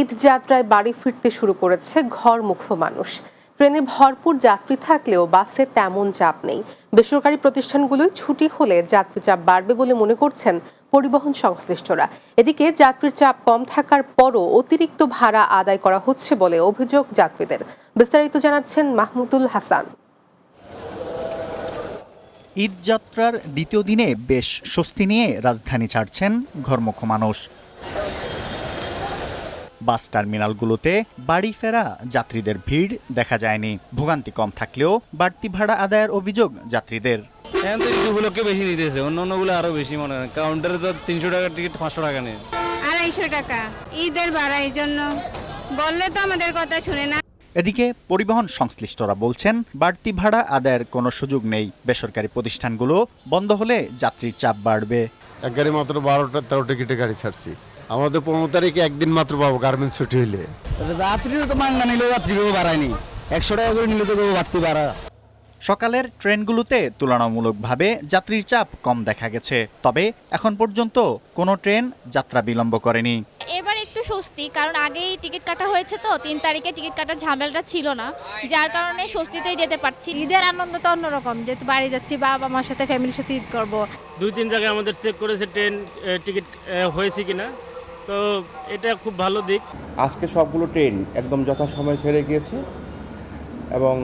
ঈদ যাত্রায় বাড়ি ফিরতে শুরু করেছে ঘরমুখ মানুষ। ট্রেনে ভরপুর যাত্রী থাকলেও বাসে তেমন চাপ নেই। বেসরকারি প্রতিষ্ঠানগুলোই ছুটি হলে যাত্রী চাপ বাড়বে বলে মনে করছেন পরিবহন সংশ্লিষ্টরা। এদিকে যাত্রীর চাপ কম থাকার পরও অতিরিক্ত ভাড়া আদায় করা হচ্ছে বলে অভিযোগ যাত্রীদের। বিস্তারিত জানাচ্ছেন মাহমুদুল হাসান। ঈদ যাত্রার দ্বিতীয় দিনে বেশ স্বস্তি নিয়ে রাজধানী ছাড়ছেন ঘরমুখ মানুষ। বাস টার্মিনালগুলোতে বাড়ি ফেরা যাত্রীদের ভিড় দেখা যায়নি। ভোগান্তি কম থাকলেও বাড়তি ভাড়া আদায়ের অভিযোগ যাত্রীদের। এখন তো ঈদ বেশি নিতেছে। অন্য অন্যগুলো আরও বেশি মনে হয়। কাউন্টারে তো তিনশো টাকার টিকিট পাঁচশো টাকা নেই আড়াইশো টাকা। ঈদের ভাড়া এই জন্য। বললে তো আমাদের কথা শুনে না। এদিকে পরিবহন সংশ্লিষ্টরা বলছেন বাড়তি ভাড়া আদায়ের কোনো সুযোগ নেই। বেসরকারি প্রতিষ্ঠানগুলো বন্ধ হলে যাত্রীর চাপ বাড়বে। এক গাড়ি মাত্র বারোটা তেরো টিকিটে গাড়ি ছাড়ছি। আমরা তো পনেরো তারিখে একদিন মাত্র পাবো গার্মেন্টস ছুটি হইলে। যাত্রীরও তো মাঙ্গা নিলেও যাত্রীরও বাড়ায়নি। একশো টাকা করে নিলে তো বাড়তি বাড়া। সকালের ট্রেনগুলোতে তুলনামূলকভাবে যাত্রীর চাপ কম দেখা গেছে তবে এখন পর্যন্ত কোনো ট্রেন যাত্রা বিলম্ব করেনি। এবার একটু স্বস্তি কারণ আগেই টিকিট কাটা হয়েছে তো তিন তারিখে টিকিট কাটার ঝামেলাটা ছিল না যার কারণে স্বস্তিতেই যেতে পারছি ঈদের আনন্দ তো অন্যরকম যেহেতু বাড়ি যাচ্ছি বাবা মার সাথে ফ্যামিলির সাথে ঈদ করব। দুই তিন জায়গায় আমাদের চেক করেছে ট্রেন টিকিট হয়েছে কিনা। তো এটা খুব ভালো দিক। আজকে সবগুলো ট্রেন একদম যথাসময়ে ছেড়ে গিয়েছে এবং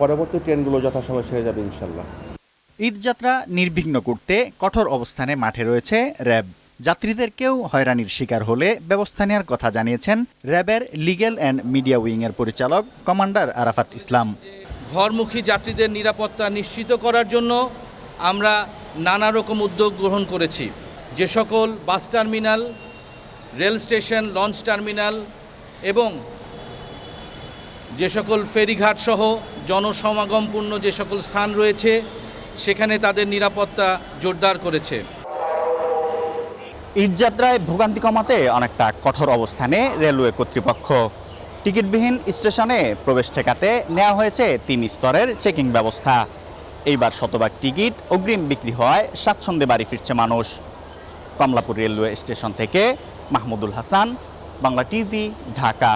পরবর্তী ট্রেনগুলো যথাসময়ে ছেড়ে যাবে ইনশাল্লাহ। ঈদযাত্রা নির্বিঘ্ন করতে কঠোর অবস্থানে মাঠে রয়েছে র্যাব। যাত্রীদের কেউ হয়রানির শিকার হলে ব্যবস্থা নেওয়ার কথা জানিয়েছেন র্যাবের লিগ্যাল অ্যান্ড মিডিয়া উইংয়ের পরিচালক কমান্ডার আরাফাত ইসলাম। ঘরমুখী যাত্রীদের নিরাপত্তা নিশ্চিত করার জন্য আমরা নানা রকম উদ্যোগ গ্রহণ করেছি। যে সকল bus terminal rail station, launch terminal এবং যে সকল ফেরিঘাট সহ জনসমাগমপূর্ণ যে সকল স্থান রয়েছে, সেখানে তাদের নিরাপত্তা জোরদার করেছে। ঈদযাত্রায় ভোগান্তি কমাতে অনেকটা কঠোর অবস্থানে রেলওয়ে কর্তৃপক্ষ। টিকিটবিহীন স্টেশনে প্রবেশ ঠেকাতে নেওয়া হয়েছে তিন স্তরের চেকিং ব্যবস্থা। এইবার শতভাগ টিকিট অগ্রিম বিক্রি হওয়ায় স্বাচ্ছন্দ্যে বাড়ি ফিরছে মানুষ। কমলাপুর রেলওয়ে স্টেশন থেকে মাহমুদুল হাসান বাংলা টিভি ঢাকা